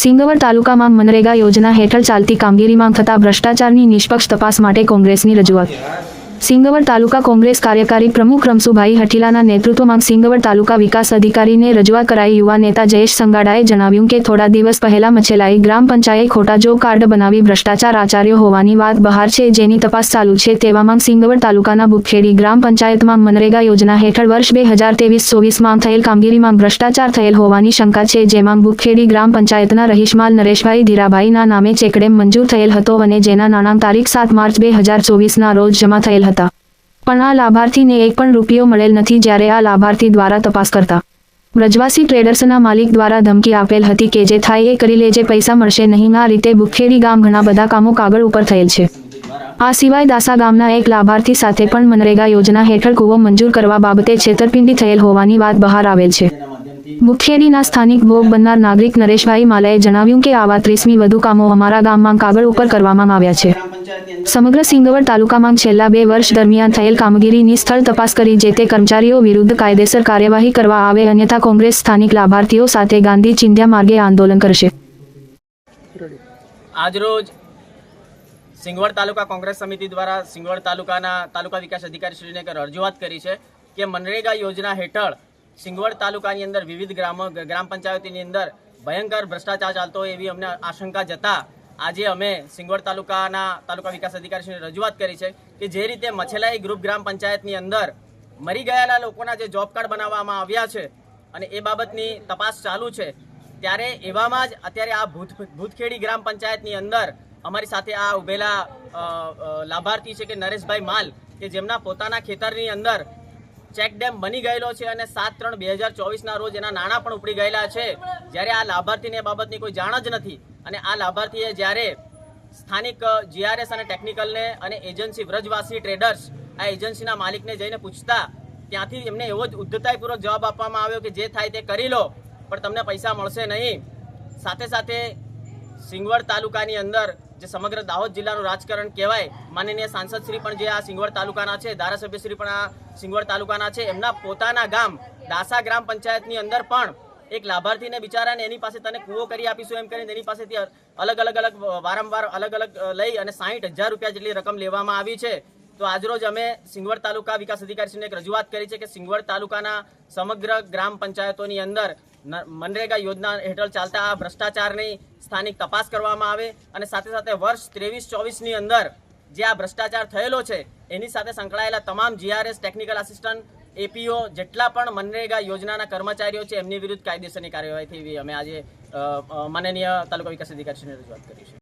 સિંગવડ તાલુકામાં મનરેગા યોજના હેઠળ ચાલતી કામગીરીમાં થતા ભ્રષ્ટાચારની નિષ્પક્ષ તપાસ માટે કોંગ્રેસની રજૂઆત. સિંગવડ તાલુકા કોંગ્રેસ કાર્યકારી પ્રમુખ રમસુભાઈ હઠીલાના નેતૃત્વમાં સિંગવડ તાલુકા વિકાસ અધિકારીને રજૂઆત કરાઈ યુવા નેતા જયેશ સંગાડાએ જણાવ્યું કે થોડા દિવસ પહેલા મચેલાઈ ગ્રામ પંચાયત ખોટા જો કાર્ડ બનાવી ભ્રષ્ટાચાર આચાર્યો હોવાની વાત બહાર છે, જેની તપાસ ચાલુ છે. તેવામાં સિંગવડ તાલુકાના બુખેડી ગ્રામ પંચાયતમાં મનરેગા યોજના હેઠળ વર્ષ બે હજાર ત્રેવીસ ચોવીસમાં થયેલ કામગીરીમાં ભ્રષ્ટાચાર થયેલ હોવાની શંકા છે, જેમાં બુખેડી ગ્રામ પંચાયતના રહીશમાલ નરેશભાઈ ધીરાભાઈના નામે ચેકડેમ મંજૂર થયેલ હતો અને જેના નાણાં તારીખ સાત માર્ચ બે હજાર ચોવીસના રોજ જમા થયેલ હતા. પણ આ લાભાર્થીને એક પણ રૂપિયો મળેલ નથી જ્યારે આ લાભાર્થી દ્વારા તપાસ કરતા. બ્રજવાસી ટ્રેડર્સના માલિક દ્વારા ધમકી આપેલ હતી કે જે થાય એ કરી લેજે પૈસા મળશે નહીં. આ રીતે ભૂખેરી ગામ ઘણા બધા કામો કાગળ ઉપર થયેલ છે. આ સિવાય દાસા ગામના એક લાભાર્થી સાથે પણ મનરેગા યોજના હેઠળ કૂવો મંજૂર કરવા બાબતે છેતરપિંડી થયેલ હોવાની વાત બહાર આવેલ છે. મુખેરીના સ્થાનિક ભોગ બનનાર નાગરિક નરેશભાઈ માલાએ જણાવ્યું કે આવા ત્રીસમી વધુ કામો અમારા ગામમાં કાગળ ઉપર કરવામાં આવ્યા છે. સમગ્ર સિંગવડ તાલુકામાં છેલ્લા બે વર્ષ દરમિયાન થયેલ કામગીરીની સ્થળ તપાસ કરી જે તે કર્મચારીઓ વિરુદ્ધ કાયદેસર કાર્યવાહી કરવા આવે અન્યથા કોંગ્રેસ સ્થાનિક લાભાર્થીઓ સાથે ગાંધી ચિંધ્યા માર્ગે આંદોલન કરશે. આજરોજ સિંગવડ તાલુકા કોંગ્રેસ સમિતિ દ્વારા સિંગવડ તાલુકાના તાલુકા વિકાસ અધિકારી શ્રીને રજૂઆત કરી છે કે મનરેગા યોજના હેઠળ સિંગવડ તાલુકાની અંદર વિવિધ ગ્રામો ગ્રામ પંચાયતની અંદર ભયંકર ભ્રષ્ટાચાર ચાલતો એવી અમને આશંકા જતા આજે અમે સિંગવડ તાલુકાના તાલુકા વિકાસ અધિકારીશ્રીને રજૂઆત કરી છે કે જે રીતે મછેલાઈ ગ્રુપ ગ્રામ પંચાયતની અંદર મરી ગયેલા લોકોના જે જોબ કાર્ડ બનાવવામાં આવ્યા છે અને એ બાબતની તપાસ ચાલુ છે, ત્યારે એવામાં જ અત્યારે આ ભૂત ભૂતખેડી ગ્રામ પંચાયતની અંદર અમારી સાથે આ ઉભેલા લાભાર્થી છે કે નરેશભાઈ માલ કે જેમના પોતાના ખેતરની અંદર ચેક ડેમ બની ગયેલો છે અને સાત ત્રણ બે હજાર ચોવીસના રોજ એના નાણાં પણ ઉપડી ગયેલા છે. જ્યારે આ લાભાર્થીને એ બાબતની કોઈ જાણ જ નથી અને આ લાભાર્થીએ જ્યારે સ્થાનિક જીઆરએસ અને ટેકનિકલને અને એજન્સી વ્રજવાસી ટ્રેડર્સ આ એજન્સીના માલિકને જઈને પૂછતા, ત્યાંથી એમને એવો જ ઉદ્ધતાઈપૂર્વક જવાબ આપવામાં આવ્યો કે જે થાય તે કરી લો, પણ તમને પૈસા મળશે નહીં. સાથે સાથે સિંગવડ તાલુકાની અંદર જે સમગ્ર દાહોદ જિલ્લાનું રાજકારણ કહેવાય, માનનીય સાંસદ શ્રી પણ જે આ સિંગવડ તાલુકાના છે ધારાસભ્ય શ્રી પણ આ સિંગવડ તાલુકાના છે, એમના પોતાના ગામ, દાસા ગ્રામ પંચાયતની અંદર પણ એક લાભાર્થીને બિચારાને એની પાસે તને કૂવો કરી આપીશું એમ કરીને એની પાસેથી અલગ અલગ અલગ વારંવાર અલગ અલગ લઈ અને સાહીઠ હજાર રૂપિયા જેટલી રકમ લેવામાં આવી છે. તો આજરોજ અમે સિંગવડ તાલુકા વિકાસ અધિકારીશ્રીને એક રજૂઆત કરી છે કે સિંગવડ તાલુકાના સમગ્ર ગ્રામ પંચાયતોની અંદર મનરેગા યોજના હેઠળ ચાલતા આ ભ્રષ્ટાચારની સ્થાનિક તપાસ કરવામાં આવે અને સાથે સાથે વર્ષ ત્રેવીસ ચોવીસની અંદર જે આ ભ્રષ્ટાચાર થયેલો છે, એની સાથે સંકળાયેલા તમામ જીઆરએસ ટેકનિકલ આસિસ્ટન્ટ એપીઓ જેટલા પણ મનરેગા યોજનાના કર્મચારીઓ છે, એમની વિરુદ્ધ કાયદેસરની કાર્યવાહી થઈ અમે આજે માનનીય તાલુકા વિકાસ અધિકારીશ્રીને રજૂઆત કરી છે